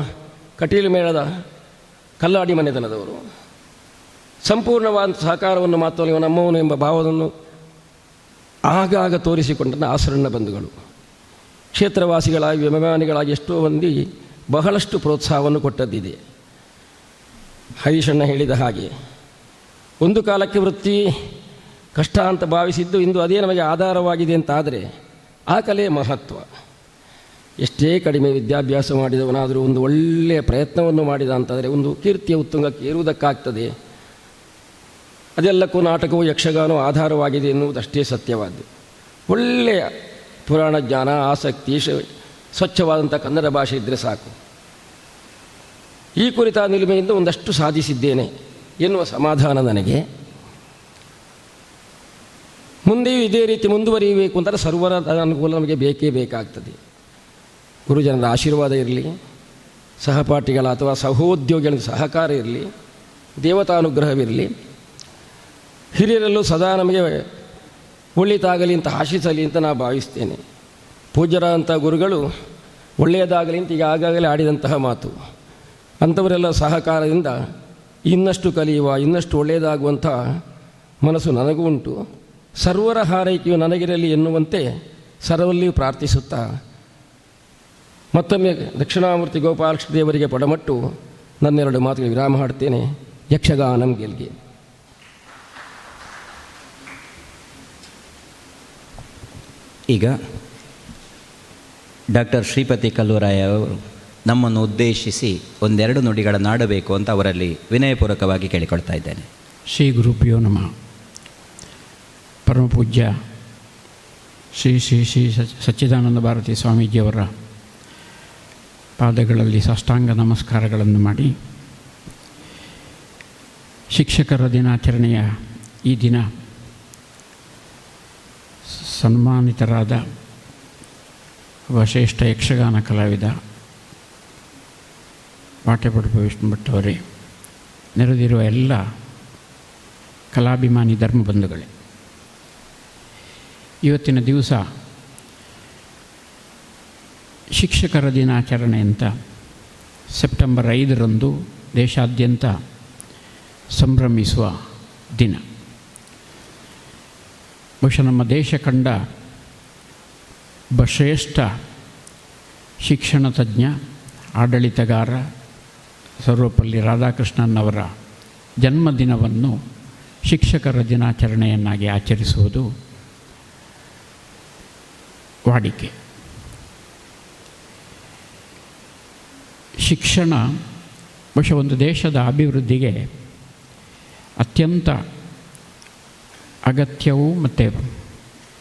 ಕಟೀಲು ಮೇಳದ ಕಲ್ಲಾಡಿ ಮನೆತನದವರು. ಸಂಪೂರ್ಣವಾದ ಸಹಕಾರವನ್ನು ಮಾತ್ರ ನೀವು ನಮ್ಮವನು ಎಂಬ ಭಾವವನ್ನು ಆಗಾಗ ತೋರಿಸಿಕೊಂಡ ಆಸರಣ್ಣ ಬಂಧುಗಳು. ಕ್ಷೇತ್ರವಾಸಿಗಳಾಗಿ, ಅಭಿಮಾನಿಗಳಾಗಿ ಎಷ್ಟೋ ಮಂದಿ ಬಹಳಷ್ಟು ಪ್ರೋತ್ಸಾಹವನ್ನು ಕೊಟ್ಟದ್ದಿದೆ. ಹರೀಶಣ್ಣ ಹೇಳಿದ ಹಾಗೆ, ಒಂದು ಕಾಲಕ್ಕೆ ವೃತ್ತಿ ಕಷ್ಟ ಅಂತ ಭಾವಿಸಿದ್ದು ಇಂದು ಅದೇ ನಮಗೆ ಆಧಾರವಾಗಿದೆ ಅಂತಾದರೆ ಆ ಕಲೆ ಮಹತ್ವ. ಎಷ್ಟೇ ಕಡಿಮೆ ವಿದ್ಯಾಭ್ಯಾಸ ಮಾಡಿದವನಾದರೂ ಒಂದು ಒಳ್ಳೆಯ ಪ್ರಯತ್ನವನ್ನು ಮಾಡಿದ ಅಂತಾದರೆ ಒಂದು ಕೀರ್ತಿಯ ಉತ್ತುಂಗಕ್ಕೆ ಏರುವುದಕ್ಕಾಗ್ತದೆ ಅದೆಲ್ಲಕ್ಕೂ ನಾಟಕವು ಯಕ್ಷಗಾನವು ಆಧಾರವಾಗಿದೆ ಎನ್ನುವುದಷ್ಟೇ ಸತ್ಯವಾದ್ದು. ಒಳ್ಳೆಯ ಪುರಾಣ ಜ್ಞಾನ, ಆಸಕ್ತಿ ಸ್ವಚ್ಛವಾದಂಥ ಕನ್ನಡ ಭಾಷೆ ಇದ್ದರೆ ಸಾಕು. ಈ ಕುರಿತ ನಿಲುಮೆಯಿಂದ ಒಂದಷ್ಟು ಸಾಧಿಸಿದ್ದೇನೆ ಎನ್ನುವ ಸಮಾಧಾನ ನನಗೆ. ಮುಂದೆಯೂ ಇದೇ ರೀತಿ ಮುಂದುವರಿಯಬೇಕು ಅಂತ ಸರ್ವರ ಅನುಕೂಲ ನಮಗೆ ಬೇಕೇ ಬೇಕಾಗ್ತದೆ. ಗುರುಜನರ ಆಶೀರ್ವಾದ ಇರಲಿ, ಸಹಪಾಠಿಗಳ ಅಥವಾ ಸಹೋದ್ಯೋಗಿಗಳ ಸಹಕಾರ ಇರಲಿ, ದೇವತಾನುಗ್ರಹವಿರಲಿ ಹಿರಿಯರಲ್ಲೂ ಸದಾ ನಮಗೆ ಒಳ್ಳೆಯದಾಗಲಿ ಅಂತ ಆಶಿಸಲಿ ಅಂತ ನಾನು ಭಾವಿಸ್ತೇನೆ. ಪೂಜ್ಯರಾದಂಥ ಗುರುಗಳು ಒಳ್ಳೆಯದಾಗಲಿ ಅಂತ ಈಗ ಆಗಾಗಲೇ ಆಡಿದಂತಹ ಮಾತು. ಅಂಥವರೆಲ್ಲ ಸಹಕಾರದಿಂದ ಇನ್ನಷ್ಟು ಕಲಿಯುವ, ಇನ್ನಷ್ಟು ಒಳ್ಳೆಯದಾಗುವಂಥ ಮನಸ್ಸು ನನಗೂ ಉಂಟು. ಸರ್ವರ ಹಾರೈಕೆಯು ನನಗಿರಲಿ ಎನ್ನುವಂತೆ ಸರ್ವಲ್ಲಿಯೂ ಪ್ರಾರ್ಥಿಸುತ್ತಾ ಮತ್ತೊಮ್ಮೆ ದಕ್ಷಿಣಾಮೂರ್ತಿ ಗೋಪಾಲಕೃಷ್ಣ ದೇವರಿಗೆ ಪಡಮಟ್ಟು ನನ್ನೆರಡು ಮಾತುಗಳಿಗೆ ವಿರಾಮ ಹಾಡ್ತೇನೆ ಯಕ್ಷಗಾನಂ ಗೆಲ್ಗೆ. ಈಗ ಡಾಕ್ಟರ್ ಶ್ರೀಪತಿ ಕಲ್ಲೂರಾಯ ಅವರು ನಮ್ಮನ್ನು ಉದ್ದೇಶಿಸಿ ಒಂದೆರಡು ನುಡಿಗಳನ್ನಾಡಬೇಕು ಅಂತ ಅವರಲ್ಲಿ ವಿನಯಪೂರ್ವಕವಾಗಿ ಕೇಳಿಕೊಳ್ತಾ ಇದ್ದೇನೆ. ಶ್ರೀ ಗುರುಭ್ಯೋ ನಮಃ. ಪರಮಪೂಜ್ಯ ಶ್ರೀ ಶ್ರೀ ಶ್ರೀ ಸಚ್ ಸಚ್ಚಿದಾನಂದ ಭಾರತಿ ಸ್ವಾಮೀಜಿಯವರ ಪಾದಗಳಲ್ಲಿ ಸಾಷ್ಟಾಂಗ ನಮಸ್ಕಾರಗಳನ್ನು ಮಾಡಿ ಶಿಕ್ಷಕರ ದಿನಾಚರಣೆಯ ಈ ದಿನ ಸನ್ಮಾನಿತರಾದ ಒಬ್ಬ ಶ್ರೇಷ್ಠ ಯಕ್ಷಗಾನ ಕಲಾವಿದ ಪಾಠ್ಯಪಡುಪ ವಿಷ್ಣು ಭಟ್ ಅವರೇ ನೆರೆದಿರುವ ಎಲ್ಲ ಕಲಾಭಿಮಾನಿ ಧರ್ಮ ಬಂಧುಗಳೇ ಇವತ್ತಿನ ದಿವಸ ಶಿಕ್ಷಕರ ದಿನಾಚರಣೆ ಅಂತ ಸೆಪ್ಟೆಂಬರ್ ಐದರಂದು ದೇಶಾದ್ಯಂತ ಸಂಭ್ರಮಿಸುವ ದಿನ. ಬಹುಶಃ ನಮ್ಮ ದೇಶ ಕಂಡ ಬಶ್ರೇಷ್ಠ ಶ್ರೇಷ್ಠ ಶಿಕ್ಷಣ ತಜ್ಞ, ಆಡಳಿತಗಾರ ಸರ್ವಪಲ್ಲಿ ರಾಧಾಕೃಷ್ಣನ್ ಅವರ ಜನ್ಮದಿನವನ್ನು ಶಿಕ್ಷಕರ ದಿನಾಚರಣೆಯನ್ನಾಗಿ ಆಚರಿಸುವುದು ವಾಡಿಕೆ. ಶಿಕ್ಷಣ ಬಹುಶಃ ಒಂದು ದೇಶದ ಅಭಿವೃದ್ಧಿಗೆ ಅತ್ಯಂತ ಅಗತ್ಯವೂ ಮತ್ತು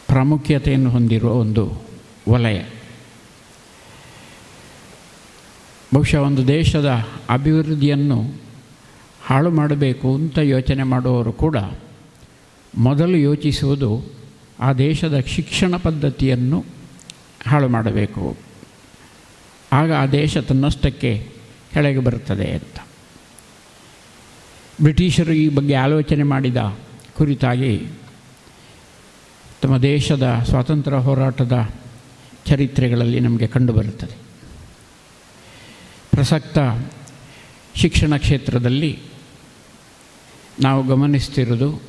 ಪ್ರಾಮುಖ್ಯತೆಯನ್ನು ಹೊಂದಿರುವ ಒಂದು ವಲಯ. ಬಹುಶಃ ಒಂದು ದೇಶದ ಅಭಿವೃದ್ಧಿಯನ್ನು ಹಾಳು ಮಾಡಬೇಕು ಅಂತ ಯೋಚನೆ ಮಾಡುವವರು ಕೂಡ ಮೊದಲು ಯೋಚಿಸುವುದು ಆ ದೇಶದ ಶಿಕ್ಷಣ ಪದ್ಧತಿಯನ್ನು ಹಾಳು ಮಾಡಬೇಕು. ಆಗ ಆ ದೇಶ ತನ್ನಷ್ಟಕ್ಕೆ ಕೆಳಗೆ ಬರುತ್ತದೆ ಅಂತ. ಬ್ರಿಟಿಷರು ಈ ಬಗ್ಗೆ ಆಲೋಚನೆ ಮಾಡಿದ ಕುರಿತಾಗಿ ತಮ್ಮ ದೇಶದ ಸ್ವಾತಂತ್ರ್ಯ ಹೋರಾಟದ ಚರಿತ್ರೆಗಳಲ್ಲಿ ನಮಗೆ ಕಂಡುಬರುತ್ತದೆ. ಪ್ರಸಕ್ತ ಶಿಕ್ಷಣ ಕ್ಷೇತ್ರದಲ್ಲಿ ನಾವು ಗಮನಿಸ್ತಿರೋದು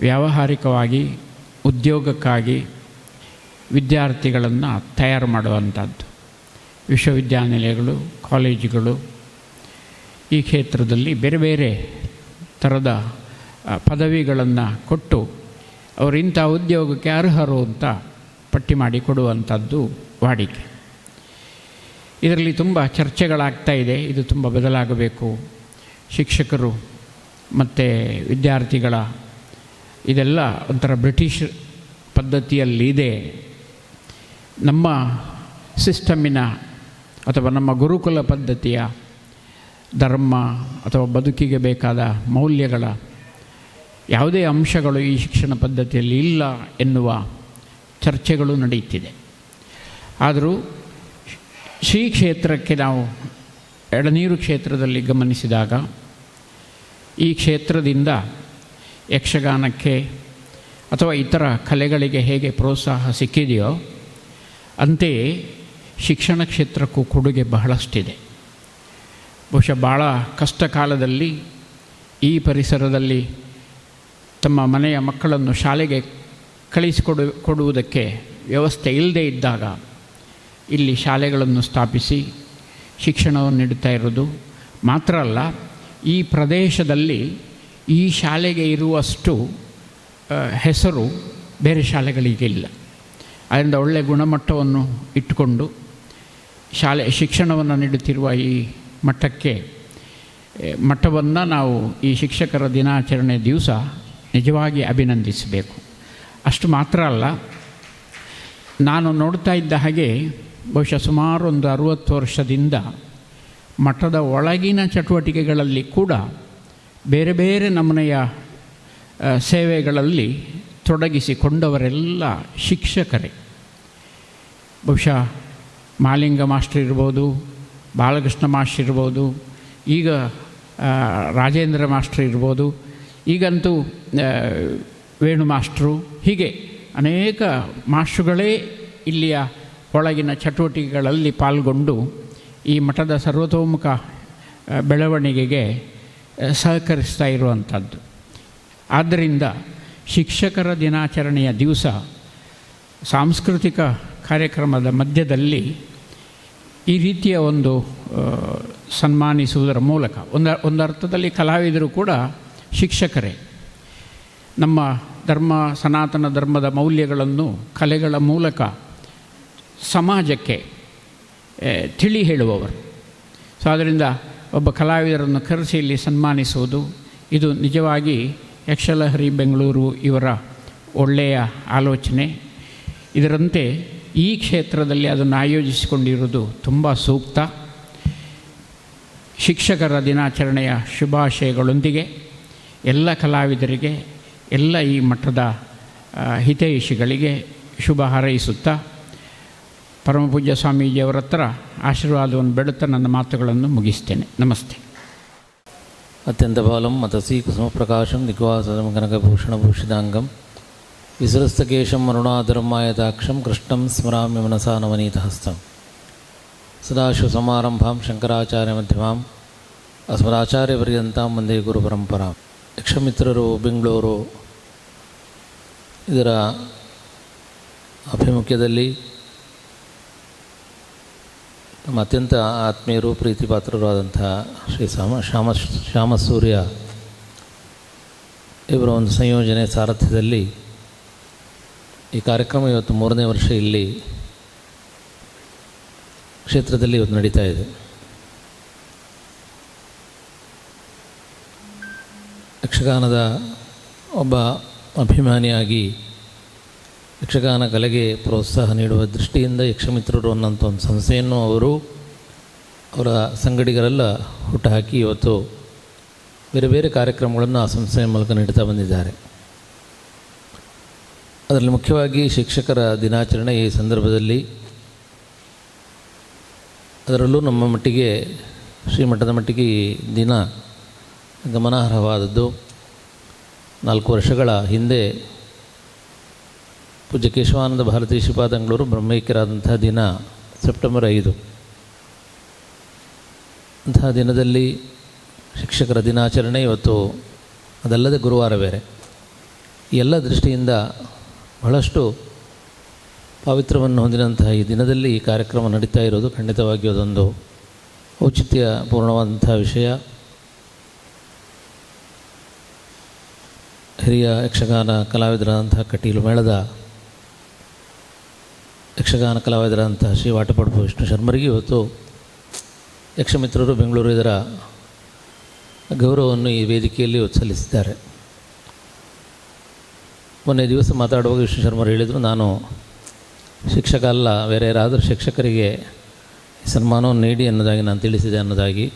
ವ್ಯಾವಹಾರಿಕವಾಗಿ, ಉದ್ಯೋಗಕ್ಕಾಗಿ ವಿದ್ಯಾರ್ಥಿಗಳನ್ನು ತಯಾರು ಮಾಡುವಂಥದ್ದು. ವಿಶ್ವವಿದ್ಯಾನಿಲಯಗಳು, ಕಾಲೇಜುಗಳು ಈ ಕ್ಷೇತ್ರದಲ್ಲಿ ಬೇರೆ ಬೇರೆ ಥರದ ಪದವಿಗಳನ್ನು ಕೊಟ್ಟು ಅವರು ಇಂಥ ಉದ್ಯೋಗಕ್ಕೆ ಅರ್ಹರು ಅಂತ ಪಟ್ಟಿ ಮಾಡಿ ಕೊಡುವಂಥದ್ದು ವಾಡಿಕೆ. ಇದರಲ್ಲಿ ತುಂಬ ಚರ್ಚೆಗಳಾಗ್ತಾ ಇದೆ. ಇದು ತುಂಬ ಬದಲಾಗಬೇಕು. ಶಿಕ್ಷಕರು ಮತ್ತು ವಿದ್ಯಾರ್ಥಿಗಳ ಇದೆಲ್ಲ ಒಂಥರ ಬ್ರಿಟಿಷ್ ಪದ್ಧತಿಯಲ್ಲಿದೆ. ನಮ್ಮ ಸಿಸ್ಟಮಿನ ಅಥವಾ ನಮ್ಮ ಗುರುಕುಲ ಪದ್ಧತಿಯ ಧರ್ಮ ಅಥವಾ ಬದುಕಿಗೆ ಬೇಕಾದ ಮೌಲ್ಯಗಳ ಯಾವುದೇ ಅಂಶಗಳು ಈ ಶಿಕ್ಷಣ ಪದ್ಧತಿಯಲ್ಲಿ ಇಲ್ಲ ಎನ್ನುವ ಚರ್ಚೆಗಳು ನಡೆಯುತ್ತಿದೆ. ಆದರೂ ಶ್ರೀ ಕ್ಷೇತ್ರಕ್ಕೆ ನಾವು ಎಳನೀರು ಕ್ಷೇತ್ರದಲ್ಲಿ ಗಮನಿಸಿದಾಗ, ಈ ಕ್ಷೇತ್ರದಿಂದ ಯಕ್ಷಗಾನಕ್ಕೆ ಅಥವಾ ಇತರ ಕಲೆಗಳಿಗೆ ಹೇಗೆ ಪ್ರೋತ್ಸಾಹ ಸಿಕ್ಕಿದೆಯೋ, ಅಂತೆಯೇ ಶಿಕ್ಷಣ ಕ್ಷೇತ್ರಕ್ಕೂ ಕೊಡುಗೆ ಬಹಳಷ್ಟಿದೆ. ಬಹುಶಃ ಭಾಳ ಕಷ್ಟ ಕಾಲದಲ್ಲಿ ಈ ಪರಿಸರದಲ್ಲಿ ತಮ್ಮ ಮನೆಯ ಮಕ್ಕಳನ್ನು ಶಾಲೆಗೆ ಕಳಿಸಿಕೊಡು, ಕೊಡುವುದಕ್ಕೆ ವ್ಯವಸ್ಥೆ ಇಲ್ಲದೇ ಇದ್ದಾಗ ಇಲ್ಲಿ ಶಾಲೆಗಳನ್ನು ಸ್ಥಾಪಿಸಿ ಶಿಕ್ಷಣವನ್ನು ನೀಡುತ್ತಾ ಇರೋದು ಮಾತ್ರ ಅಲ್ಲ, ಈ ಪ್ರದೇಶದಲ್ಲಿ ಈ ಶಾಲೆಗೆ ಇರುವಷ್ಟು ಹೆಸರು ಬೇರೆ ಶಾಲೆಗಳಿಗೆ ಇಲ್ಲ. ಅದರಿಂದ ಒಳ್ಳೆಯ ಗುಣಮಟ್ಟವನ್ನು ಇಟ್ಟುಕೊಂಡು ಶಾಲೆ, ಶಿಕ್ಷಣವನ್ನು ನೀಡುತ್ತಿರುವ ಈ ಮಟ್ಟಕ್ಕೆ ಮಟ್ಟವನ್ನು ನಾವು ಈ ಶಿಕ್ಷಕರ ದಿನಾಚರಣೆ ದಿವಸ ನಿಜವಾಗಿ ಅಭಿನಂದಿಸಬೇಕು. ಅಷ್ಟು ಮಾತ್ರ ಅಲ್ಲ, ನಾನು ನೋಡ್ತಾ ಇದ್ದ ಹಾಗೆ ಬಹುಶಃ ಸುಮಾರು ಒಂದು ಅರುವತ್ತು ವರ್ಷದಿಂದ ಮಠದ ಒಳಗಿನ ಚಟುವಟಿಕೆಗಳಲ್ಲಿ ಕೂಡ ಬೇರೆ ಬೇರೆ ನಮೂನೆಯ ಸೇವೆಗಳಲ್ಲಿ ತೊಡಗಿಸಿಕೊಂಡವರೆಲ್ಲ ಶಿಕ್ಷಕರೇ. ಬಹುಶಃ ಮಾಲಿಂಗ ಮಾಸ್ಟರ್ ಇರ್ಬೋದು, ಬಾಲಕೃಷ್ಣ ಮಾಸ್ಟರ್ ಇರ್ಬೋದು, ಈಗ ರಾಜೇಂದ್ರ ಮಾಸ್ಟರ್ ಇರ್ಬೋದು ಈಗಂತೂ ವೇಣು ಮಾಸ್ಟ್ರು ಹೀಗೆ ಅನೇಕ ಮಾಸ್ಟ್ರುಗಳೇ ಇಲ್ಲಿಯ ಒಳಗಿನ ಚಟುವಟಿಕೆಗಳಲ್ಲಿ ಪಾಲ್ಗೊಂಡು ಈ ಮಠದ ಸರ್ವತೋಮುಖ ಬೆಳವಣಿಗೆಗೆ ಸಹಕರಿಸ್ತಾ ಇರುವಂಥದ್ದು. ಆದ್ದರಿಂದ ಶಿಕ್ಷಕರ ದಿನಾಚರಣೆಯ ದಿವಸ ಸಾಂಸ್ಕೃತಿಕ ಕಾರ್ಯಕ್ರಮದ ಮಧ್ಯದಲ್ಲಿ ಈ ರೀತಿಯ ಒಂದು ಸನ್ಮಾನಿಸುವುದರ ಮೂಲಕ, ಒಂದು ಒಂದು ಅರ್ಥದಲ್ಲಿ ಕಲಾವಿದರು ಕೂಡ ಶಿಕ್ಷಕರೇ, ನಮ್ಮ ಧರ್ಮ, ಸನಾತನ ಧರ್ಮದ ಮೌಲ್ಯಗಳನ್ನು ಕಲೆಗಳ ಮೂಲಕ ಸಮಾಜಕ್ಕೆ ತಿಳಿ ಹೇಳುವವರು. ಸೊ ಆದ್ದರಿಂದ ಒಬ್ಬ ಕಲಾವಿದರನ್ನು ಕರೆಸಿ, ಇಲ್ಲಿ ಸನ್ಮಾನಿಸುವುದು, ಇದು ನಿಜವಾಗಿ ಯಕ್ಷಲಹರಿ ಬೆಂಗಳೂರು ಇವರ ಒಳ್ಳೆಯ ಆಲೋಚನೆ. ಇದರಂತೆ ಈ ಕ್ಷೇತ್ರದಲ್ಲಿ ಅದನ್ನು ಆಯೋಜಿಸಿಕೊಂಡಿರುವುದು ತುಂಬ ಸೂಕ್ತ. ಶಿಕ್ಷಕರ ದಿನಾಚರಣೆಯ ಶುಭಾಶಯಗಳೊಂದಿಗೆ. ಎಲ್ಲ ಕಲಾವಿದರಿಗೆ, ಎಲ್ಲ ಈ ಮಠದ ಹಿತೈಷಿಗಳಿಗೆ ಶುಭ ಹಾರೈಸುತ್ತಾ, ಪರಮಪೂಜ್ಯ ಸ್ವಾಮೀಜಿಯವರ ಹತ್ರ ಆಶೀರ್ವಾದವನ್ನು ಬೆಳುತ್ತಾ ನನ್ನ ಮಾತುಗಳನ್ನು ಮುಗಿಸ್ತೇನೆ. ನಮಸ್ತೆ. ಅತ್ಯಂತ ಬಾಲಂ ಮತಸಿ ಕುಸುಮಪ್ರಕಾಶಂ ದಿಗ್ವಾಸಂ ಕನಕಭೂಷಣಭೂಷಿತಾಂಗಂ ವಿಸರಸ್ತಕೇಶಂ ಅರುಣಾಧರ್ಮಾಯತಾಕ್ಷಂ ಕೃಷ್ಣಂ ಸ್ಮರಾಮ್ಯ ಮನಸಾ ಶಂಕರಾಚಾರ್ಯ ಮಧ್ಯಮಾಂ. ಶಂಕರಾಚಾರ್ಯಮಧ್ಯಮಾಂ ಅಸ್ಮದಾಚಾರ್ಯಪರ್ಯಂತಾಂ ವಂದೇ ಗುರುಪರಂಪರಾಂ. ಯಕ್ಷಮಿತ್ರರು, ಬೆಂಗಳೂರು, ಇದರ ಅಭಿಮುಖ್ಯದಲ್ಲಿ ನಮ್ಮ ಅತ್ಯಂತ ಆತ್ಮೀಯರು ಪ್ರೀತಿಪಾತ್ರರು ಆದಂಥ ಶ್ರೀ ಶ್ಯಾಮ ಶ್ಯಾಮ, ಶ್ಯಾಮಸೂರ್ಯ ಇವರ ಒಂದು ಸಂಯೋಜನೆ ಸಾರಥ್ಯದಲ್ಲಿ ಈ ಕಾರ್ಯಕ್ರಮ ಇವತ್ತು ಮೂರನೇ ವರ್ಷ ಇಲ್ಲಿ ಕ್ಷೇತ್ರದಲ್ಲಿ ಇವತ್ತು ನಡೀತಾ ಇದೆ. ಯಕ್ಷಗಾನದ ಒಬ್ಬ ಅಭಿಮಾನಿಯಾಗಿ ಯಕ್ಷಗಾನ ಕಲೆಗೆ ಪ್ರೋತ್ಸಾಹ ನೀಡುವ ದೃಷ್ಟಿಯಿಂದ ಯಕ್ಷಮಿತ್ರರು ಅನ್ನೋಂಥ ಒಂದು ಸಂಸ್ಥೆಯನ್ನು ಅವರು ಅವರ ಸಂಗಡಿಗರೆಲ್ಲ ಹುಟ್ಟುಹಾಕಿ ಇವತ್ತು ಬೇರೆ ಬೇರೆ ಕಾರ್ಯಕ್ರಮಗಳನ್ನು ಆ ಸಂಸ್ಥೆಯ ಮೂಲಕ ನೀಡ್ತಾ ಬಂದಿದ್ದಾರೆ. ಅದರಲ್ಲಿ ಮುಖ್ಯವಾಗಿ ಶಿಕ್ಷಕರ ದಿನಾಚರಣೆ ಈ ಸಂದರ್ಭದಲ್ಲಿ. ಅದರಲ್ಲೂ ನಮ್ಮ ಮಟ್ಟಿಗೆ ಶ್ರೀಮಠದ ಮಟ್ಟಿಗೆ ಈ ದಿನ ಗಮನಾರ್ಹವಾದದ್ದು. ನಾಲ್ಕು ವರ್ಷಗಳ ಹಿಂದೆ ಪೂಜ್ಯ ಕೇಶವಾನಂದ ಭಾರತೀ ಶ್ರೀಪಾದಂಗಳವರು ಬ್ರಹ್ಮೈಕ್ಯರಾದಂಥ ದಿನ, ಸೆಪ್ಟೆಂಬರ್ ಐದು. ಅಂತಹ ದಿನದಲ್ಲಿ ಶಿಕ್ಷಕರ ದಿನಾಚರಣೆ ಇವತ್ತು ಅದಲ್ಲದೆ ಗುರುವಾರ ಬೇರೆ. ಎಲ್ಲ ದೃಷ್ಟಿಯಿಂದ ಬಹಳಷ್ಟು ಪಾವಿತ್ರವನ್ನು ಹೊಂದಿದಂತಹ ಈ ದಿನದಲ್ಲಿ ಈ ಕಾರ್ಯಕ್ರಮ ನಡೀತಾ ಇರೋದು ಖಂಡಿತವಾಗಿಯೂ ಅದೊಂದು ಔಚಿತ್ಯ ಪೂರ್ಣವಾದಂಥ ವಿಷಯ. ಹಿರಿಯ ಯಕ್ಷಗಾನ ಕಲಾವಿದರಾದಂತಹ ಕಟೀಲು ಮೇಳದ ಯಕ್ಷಗಾನ ಕಲಾವಿದರಾದಂತಹ ಶ್ರೀ ವಾಟಪಡಪು ವಿಷ್ಣು ಶರ್ಮರಿಗೆ ಇವತ್ತು ಯಕ್ಷಮಿತ್ರರು ಬೆಂಗಳೂರು ಇದರ ಗೌರವವನ್ನು ಈ ವೇದಿಕೆಯಲ್ಲಿ ಸಲ್ಲಿಸಿದ್ದಾರೆ. ಮೊನ್ನೆ ದಿವಸ ಮಾತಾಡುವಾಗ ವಿಷ್ಣು ಶರ್ಮರು ಹೇಳಿದರು, ನಾನು ಶಿಕ್ಷಕ ಅಲ್ಲ, ಬೇರೆ ಯಾರಾದರೂ ಶಿಕ್ಷಕರಿಗೆ ಸನ್ಮಾನವನ್ನು ನೀಡಿ ಅನ್ನೋದಾಗಿ ನಾನು ತಿಳಿಸಿದೆ ಅನ್ನೋದಾಗಿ.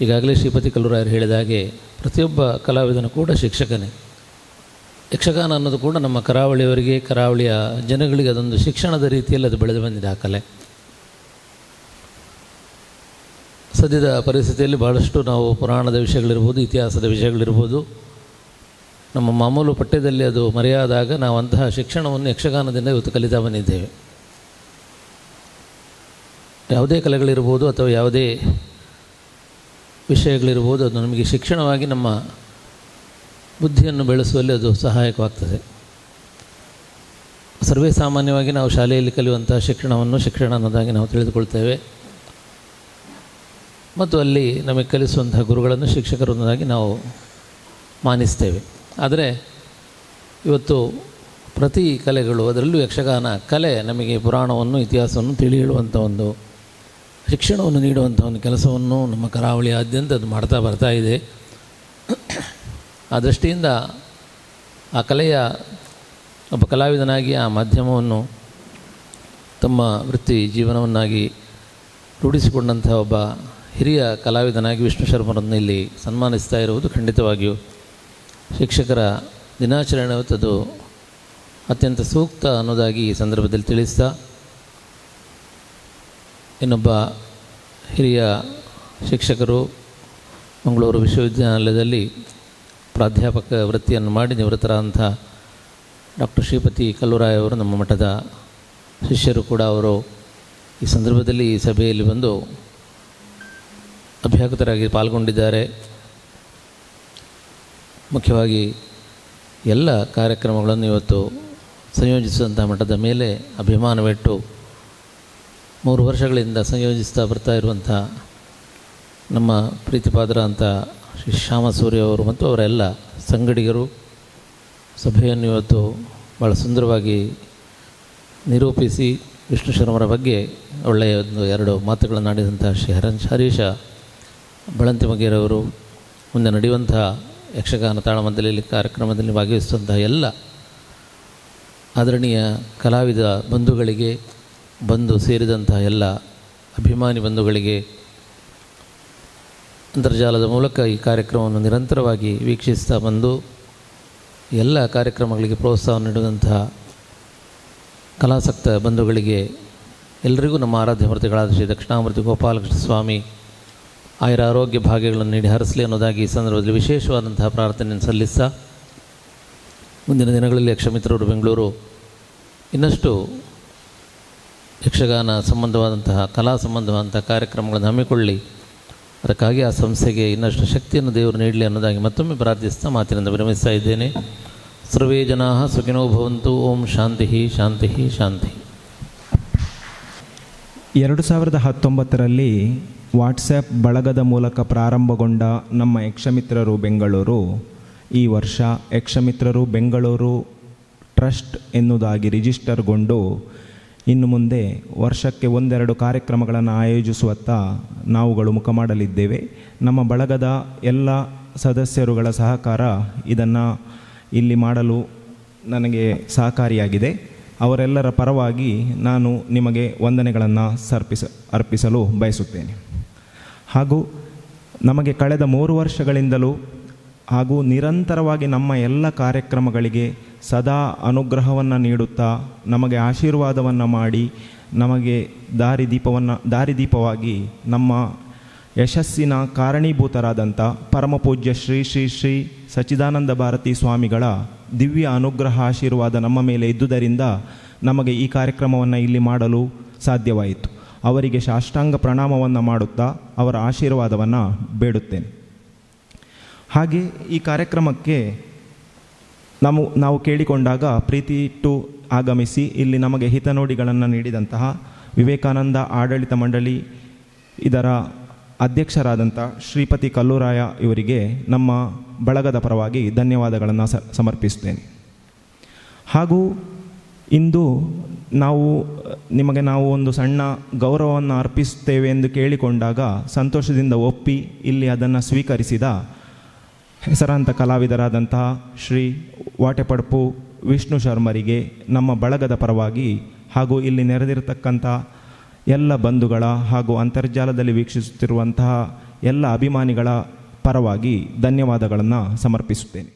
ಈಗಾಗಲೇ ಶ್ರೀಪತಿ ಕಲ್ಲೂರಾಯರು ಹೇಳಿದ ಹಾಗೆ ಪ್ರತಿಯೊಬ್ಬ ಕಲಾವಿದನು ಕೂಡ ಶಿಕ್ಷಕನೇ. ಯಕ್ಷಗಾನ ಅನ್ನೋದು ಕೂಡ ನಮ್ಮ ಕರಾವಳಿಯವರಿಗೆ, ಕರಾವಳಿಯ ಜನಗಳಿಗೆ ಅದೊಂದು ಶಿಕ್ಷಣದ ರೀತಿಯಲ್ಲಿ ಅದು ಬೆಳೆದು ಬಂದಿದೆ ಆ ಕಲೆ. ಸದ್ಯದ ಪರಿಸ್ಥಿತಿಯಲ್ಲಿ ಬಹಳಷ್ಟು ನಾವು ಪುರಾಣದ ವಿಷಯಗಳಿರ್ಬೋದು, ಇತಿಹಾಸದ ವಿಷಯಗಳಿರ್ಬೋದು. ನಮ್ಮ ಮಾಮೂಲು ಪಠ್ಯದಲ್ಲಿ ಅದು ಮರೆಯಾದಾಗ ನಾವು ಅಂತಹ ಶಿಕ್ಷಣವನ್ನು ಯಕ್ಷಗಾನದಿಂದ ಇವತ್ತು ಕಲಿತಾ ಬಂದಿದ್ದೇವೆ. ಯಾವುದೇ ಕಲೆಗಳಿರ್ಬೋದು ಅಥವಾ ಯಾವುದೇ ವಿಷಯಗಳಿರ್ಬೋದು, ಅದು ನಮಗೆ ಶಿಕ್ಷಣವಾಗಿ ನಮ್ಮ ಬುದ್ಧಿಯನ್ನು ಬೆಳೆಸುವಲ್ಲಿ ಅದು ಸಹಾಯಕವಾಗ್ತದೆ. ಸರ್ವೇ ಸಾಮಾನ್ಯವಾಗಿ ನಾವು ಶಾಲೆಯಲ್ಲಿ ಕಲಿಯುವಂಥ ಶಿಕ್ಷಣವನ್ನು ಶಿಕ್ಷಣ ಅನ್ನೋದಾಗಿ ನಾವು ತಿಳಿದುಕೊಳ್ತೇವೆ. ಮತ್ತು ಅಲ್ಲಿ ನಮಗೆ ಕಲಿಸುವಂತಹ ಗುರುಗಳನ್ನು ಶಿಕ್ಷಕರು ಅನ್ನೋದಾಗಿ ನಾವು ಮಾನಿಸ್ತೇವೆ. ಆದರೆ ಇವತ್ತು ಪ್ರತಿ ಕಲೆಗಳು ಅದರಲ್ಲೂ ಯಕ್ಷಗಾನ ಕಲೆ ನಮಗೆ ಪುರಾಣವನ್ನು, ಇತಿಹಾಸವನ್ನು ತಿಳಿ ಒಂದು ಶಿಕ್ಷಣವನ್ನು ನೀಡುವಂಥ ಒಂದು ಕೆಲಸವನ್ನು ನಮ್ಮ ಕರಾವಳಿಯಾದ್ಯಂತ ಅದು ಮಾಡ್ತಾ ಬರ್ತಾ ಇದೆ. ಆ ದೃಷ್ಟಿಯಿಂದ ಆ ಕಲೆಯ ಒಬ್ಬ ಕಲಾವಿದನಾಗಿ ಆ ಮಾಧ್ಯಮವನ್ನು ತಮ್ಮ ವೃತ್ತಿ ಜೀವನವನ್ನಾಗಿ ರೂಢಿಸಿಕೊಂಡಂಥ ಒಬ್ಬ ಹಿರಿಯ ಕಲಾವಿದನಾಗಿ ವಿಷ್ಣು ಶರ್ಮರನ್ನು ಇಲ್ಲಿ ಸನ್ಮಾನಿಸ್ತಾ ಇರುವುದು ಖಂಡಿತವಾಗಿಯೂ ಶಿಕ್ಷಕರ ದಿನಾಚರಣೆ ಹೊತ್ತದು ಅತ್ಯಂತ ಸೂಕ್ತ ಅನ್ನೋದಾಗಿ ಈ ಸಂದರ್ಭದಲ್ಲಿ ತಿಳಿಸ್ತಾ ಇನ್ನೊಬ್ಬ ಹಿರಿಯ ಶಿಕ್ಷಕರು ಮಂಗಳೂರು ವಿಶ್ವವಿದ್ಯಾನಿಲಯದಲ್ಲಿ ಪ್ರಾಧ್ಯಾಪಕ ವೃತ್ತಿಯನ್ನು ಮಾಡಿ ನಿವೃತ್ತರಾದಂಥ ಡಾಕ್ಟರ್ ಶ್ರೀಪತಿ ಕಲ್ಲುರಾಯವರು ನಮ್ಮ ಮಠದ ಶಿಷ್ಯರು ಕೂಡ ಅವರು ಈ ಸಂದರ್ಭದಲ್ಲಿ ಈ ಸಭೆಯಲ್ಲಿ ಬಂದು ಅಭ್ಯಾಗತರಾಗಿ ಪಾಲ್ಗೊಂಡಿದ್ದಾರೆ. ಮುಖ್ಯವಾಗಿ ಎಲ್ಲ ಕಾರ್ಯಕ್ರಮಗಳನ್ನು ಇವತ್ತು ಸಂಯೋಜಿಸಿದಂಥ ಮಠದ ಮೇಲೆ ಅಭಿಮಾನವಿಟ್ಟು ಮೂರು ವರ್ಷಗಳಿಂದ ಸಂಯೋಜಿಸ್ತಾ ಬರ್ತಾ ಇರುವಂಥ ನಮ್ಮ ಪ್ರೀತಿಪಾದ್ರ ಅಂತ ಶ್ರೀ ಶ್ಯಾಮಸೂರ್ಯ ಅವರು ಮತ್ತು ಅವರೆಲ್ಲ ಸಂಗಡಿಗರು ಸಭೆಯನ್ನು ಇವತ್ತು ಭಾಳ ಸುಂದರವಾಗಿ ನಿರೂಪಿಸಿ ವಿಷ್ಣು ಶರ್ಮರ ಬಗ್ಗೆ ಒಳ್ಳೆಯ ಒಂದು ಎರಡು ಮಾತುಗಳನ್ನು ಆಡಿದಂಥ ಶ್ರೀ ಹರನ್ ಹರೀಶ ಬಳಂತಿಮಗೇರವರು ಮುಂದೆ ನಡೆಯುವಂಥ ಯಕ್ಷಗಾನ ತಾಳಮಂದಲಿಯಲ್ಲಿ ಕಾರ್ಯಕ್ರಮದಲ್ಲಿ ಭಾಗವಹಿಸುವಂತಹ ಎಲ್ಲ ಆದರಣೀಯ ಕಲಾವಿದ ಬಂಧುಗಳಿಗೆ ಬಂದು ಸೇರಿದಂತಹ ಎಲ್ಲ ಅಭಿಮಾನಿ ಬಂಧುಗಳಿಗೆ ಅಂತರ್ಜಾಲದ ಮೂಲಕ ಈ ಕಾರ್ಯಕ್ರಮವನ್ನು ನಿರಂತರವಾಗಿ ವೀಕ್ಷಿಸ್ತಾ ಬಂದು ಎಲ್ಲ ಕಾರ್ಯಕ್ರಮಗಳಿಗೆ ಪ್ರೋತ್ಸಾಹ ನೀಡುವಂತಹ ಕಲಾಸಕ್ತ ಬಂಧುಗಳಿಗೆ ಎಲ್ಲರಿಗೂ ನಮ್ಮ ಆರಾಧ್ಯ ಮೂರ್ತಿಗಳಾದ ಶ್ರೀ ದಕ್ಷಿಣಾಮೂರ್ತಿ ಗೋಪಾಲಕೃಷ್ಣ ಸ್ವಾಮಿ ಆಯರ ಆರೋಗ್ಯ ಭಾಗ್ಯಗಳನ್ನು ನೀಡಿ ಹರಿಸಲಿ ಅನ್ನೋದಾಗಿ ಈ ಸಂದರ್ಭದಲ್ಲಿ ವಿಶೇಷವಾದಂತಹ ಪ್ರಾರ್ಥನೆಯನ್ನು ಸಲ್ಲಿಸ್ತಾ ಮುಂದಿನ ದಿನಗಳಲ್ಲಿ ಯಕ್ಷಮಿತ್ರರು ಬೆಂಗಳೂರು ಇನ್ನಷ್ಟು ಯಕ್ಷಗಾನ ಸಂಬಂಧವಾದಂತಹ, ಕಲಾ ಸಂಬಂಧವಾದಂತಹ ಕಾರ್ಯಕ್ರಮಗಳನ್ನು ಹಮ್ಮಿಕೊಳ್ಳಿ. ಅದಕ್ಕಾಗಿ ಆ ಸಂಸ್ಥೆಗೆ ಇನ್ನಷ್ಟು ಶಕ್ತಿಯನ್ನು ದೇವರು ನೀಡಲಿ ಅನ್ನೋದಾಗಿ ಮತ್ತೊಮ್ಮೆ ಪ್ರಾರ್ಥಿಸ್ತಾ ಮಾತಿನಿಂದ ವಿರಮಿಸ್ತಾ ಇದ್ದೇನೆ. ಸರ್ವೇ ಜನಾ ಸುಖಿನೋ ಭವಂತು, ಓಂ ಶಾಂತಿ ಶಾಂತಿ ಶಾಂತಿ. ಎರಡು ಸಾವಿರದ ಹತ್ತೊಂಬತ್ತರಲ್ಲಿ ವಾಟ್ಸ್ಯಾಪ್ ಬಳಗದ ಮೂಲಕ ಪ್ರಾರಂಭಗೊಂಡ ನಮ್ಮ ಯಕ್ಷಮಿತ್ರರು ಬೆಂಗಳೂರು, ಈ ವರ್ಷ ಯಕ್ಷಮಿತ್ರರು ಬೆಂಗಳೂರು ಟ್ರಸ್ಟ್ ಎನ್ನುವುದಾಗಿ ರಿಜಿಸ್ಟರ್ಗೊಂಡು ಇನ್ನು ಮುಂದೆ ವರ್ಷಕ್ಕೆ ಒಂದೆರಡು ಕಾರ್ಯಕ್ರಮಗಳನ್ನು ಆಯೋಜಿಸುವತ್ತ ನಾವುಗಳು ಮುಖ ಮಾಡಲಿದ್ದೇವೆ. ನಮ್ಮ ಬಳಗದ ಎಲ್ಲ ಸದಸ್ಯರುಗಳ ಸಹಕಾರ ಇದನ್ನು ಇಲ್ಲಿ ಮಾಡಲು ನನಗೆ ಸಹಕಾರಿಯಾಗಿದೆ. ಅವರೆಲ್ಲರ ಪರವಾಗಿ ನಾನು ನಿಮಗೆ ವಂದನೆಗಳನ್ನು ಸರ್ಪಿಸ, ಅರ್ಪಿಸಲು ಬಯಸುತ್ತೇನೆ. ಹಾಗೂ ನಮಗೆ ಕಳೆದ ಮೂರು ವರ್ಷಗಳಿಂದಲೂ ಹಾಗೂ ನಿರಂತರವಾಗಿ ನಮ್ಮ ಎಲ್ಲ ಕಾರ್ಯಕ್ರಮಗಳಿಗೆ ಸದಾ ಅನುಗ್ರಹವನ್ನು ನೀಡುತ್ತಾ ನಮಗೆ ಆಶೀರ್ವಾದವನ್ನು ಮಾಡಿ ನಮಗೆ ದಾರಿದೀಪವನ್ನು ದಾರಿದೀಪವಾಗಿ ನಮ್ಮ ಯಶಸ್ಸಿನ ಕಾರಣೀಭೂತರಾದಂಥ ಪರಮಪೂಜ್ಯ ಶ್ರೀ ಶ್ರೀ ಶ್ರೀ ಸಚ್ಚಿದಾನಂದ ಭಾರತಿ ಸ್ವಾಮಿಗಳ ದಿವ್ಯ ಅನುಗ್ರಹ ಆಶೀರ್ವಾದ ನಮ್ಮ ಮೇಲೆ ಇದ್ದುದರಿಂದ ನಮಗೆ ಈ ಕಾರ್ಯಕ್ರಮವನ್ನು ಇಲ್ಲಿ ಮಾಡಲು ಸಾಧ್ಯವಾಯಿತು. ಅವರಿಗೆ ಸಾಷ್ಟಾಂಗ ಪ್ರಣಾಮವನ್ನು ಮಾಡುತ್ತಾ ಅವರ ಆಶೀರ್ವಾದವನ್ನು ಬೇಡುತ್ತೇನೆ. ಹಾಗೆ ಈ ಕಾರ್ಯಕ್ರಮಕ್ಕೆ ನಾವು ನಾವು ಕೇಳಿಕೊಂಡಾಗ ಪ್ರೀತಿ ಇಟ್ಟು ಆಗಮಿಸಿ ಇಲ್ಲಿ ನಮಗೆ ಹಿತನೋಡಿಗಳನ್ನು ನೀಡಿದಂತಹ ವಿವೇಕಾನಂದ ಆಡಳಿತ ಮಂಡಳಿ ಇದರ ಅಧ್ಯಕ್ಷರಾದಂಥ ಶ್ರೀಪತಿ ಕಲ್ಲೂರಾಯ ಇವರಿಗೆ ನಮ್ಮ ಬಳಗದ ಪರವಾಗಿ ಧನ್ಯವಾದಗಳನ್ನು ಸ, ಸಮರ್ಪಿಸುತ್ತೇನೆ. ಹಾಗೂ ಇಂದು ನಾವು, ನಿಮಗೆ ನಾವು ಒಂದು ಸಣ್ಣ ಗೌರವವನ್ನು ಅರ್ಪಿಸುತ್ತೇವೆ ಎಂದು ಕೇಳಿಕೊಂಡಾಗ ಸಂತೋಷದಿಂದ ಒಪ್ಪಿ ಇಲ್ಲಿ ಅದನ್ನು ಸ್ವೀಕರಿಸಿದ ಹೆಸರಾಂತ ಕಲಾವಿದರಾದಂತಹ ಶ್ರೀ ವಾಟೆಪಡ್ಪು ವಿಷ್ಣು ಶರ್ಮರಿಗೆ ನಮ್ಮ ಬಳಗದ ಪರವಾಗಿ ಹಾಗೂ ಇಲ್ಲಿ ನೆರೆದಿರತಕ್ಕಂಥ ಎಲ್ಲ ಬಂಧುಗಳ ಹಾಗೂ ಅಂತರ್ಜಾಲದಲ್ಲಿ ವೀಕ್ಷಿಸುತ್ತಿರುವಂತಹ ಎಲ್ಲ ಅಭಿಮಾನಿಗಳ ಪರವಾಗಿ ಧನ್ಯವಾದಗಳನ್ನು ಸಮರ್ಪಿಸುತ್ತೇನೆ.